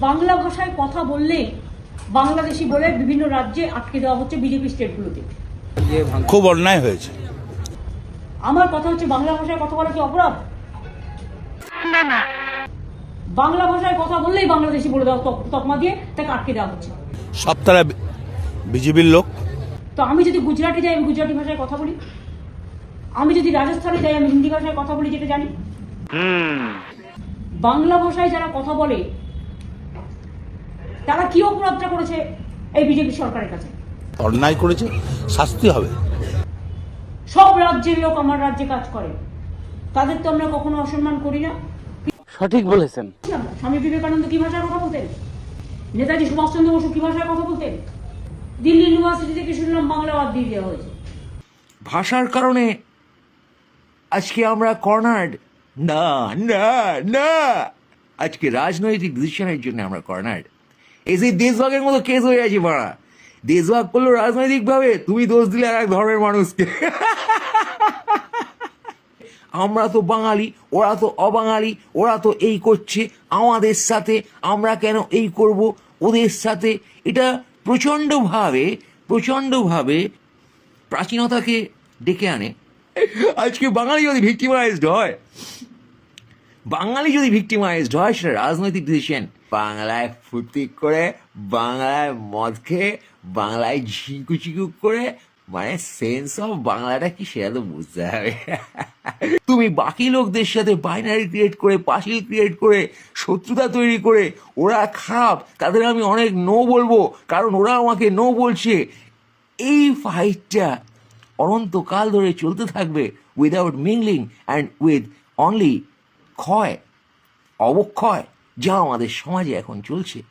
বাংলা ভাষায় কথা বললে বাংলাদেশি বলে বিভিন্ন রাজ্যে আটকে দেওয়া হচ্ছে বিজেপি স্টেটগুলোতে। খুব অন্যায় হয়েছে। আমার কথা হচ্ছে বাংলা ভাষায় কথা বলা কি অপরাধ? না না। বাংলা ভাষায় কথা বললেই বাংলাদেশি বলে দেওয়া তক- তকমা দিয়ে তাকে আটকে দেওয়া হচ্ছে। সব তারা বিজেপির লোক। তো আমি যদি গুজরাটে যাই আমি গুজরাটি ভাষায় কথা বলি। আমি যদি রাজস্থানে যাই আমি হিন্দি ভাষায় কথা বলি যেটা জানি। বাংলা ভাষায় যারা কথা বলে তারা কি অপরাধটা করেছে এই বিজেপি সরকারের কাছে? অন্যায় করেছে শাস্তি হবে। সব রাজ্যের লোক আমার রাজ্যে কাজ করে। তাদের তো আমরা কখনো অসম্মান করি না। সঠিক বলেছেন। স্বামী বিবেকানন্দ কি ভাষায় কথা বলতেন? নেতাজি সুভাষচন্দ্র বসু কি ভাষায় কথা বলতেন? দিল্লি ইউনিভার্সিটি থেকে শুনলাম বাংলা বাদ দিয়ে দেওয়া হয়েছে? ভাষার কারণে আজকে আমরা কর্নার্ড না না না আজকে রাজনৈতিক ডিসিশনের জন্য আমরা কর্নার্ড এই যে দেশভাগের মতো কেস হয়ে আছে বাড়া দেশভাগ করল রাজনৈতিকভাবে, তুমি দোষ দিলে আর এক ধর্মের মানুষকে। আমরা তো বাঙালি, ওরা তো অবাঙালি, ওরা তো এই করছে, আমাদের সাথে আমরা কেন এই করব, ওদের সাথে। এটা প্রচণ্ডভাবে প্রচণ্ডভাবে প্রাচীনতাকে ডেকে আনে। আজকে বাঙালি যদি ভিক্টিমাইজড হয়, বাঙালি যদি ভিক্টিমাইজড হয়, সেটা রাজনৈতিক ডিসিশন বাংলায় ফুর্তি করে, বাংলায় মদ খেয়ে, বাংলায় ঝিঁকু চিকু করে মানে সেন্স অফ বাংলাটা কি সেটা তো বুঝতে হবে। তুমি বাকি লোকদের সাথে বাইনারি ক্রিয়েট করে পাশিল ক্রিয়েট করে, শত্রুতা তৈরি করে, ওরা খারাপ, তাদের আমি অনেক নো বলব, কারণ ওরা আমাকে নো বলছে। এই ফাইটটা অনন্তকাল ধরে চলতে থাকবে without mingling and with only ক্ষয়, অবক্ষয়। যা আমাদের সমাজে এখন চলছে।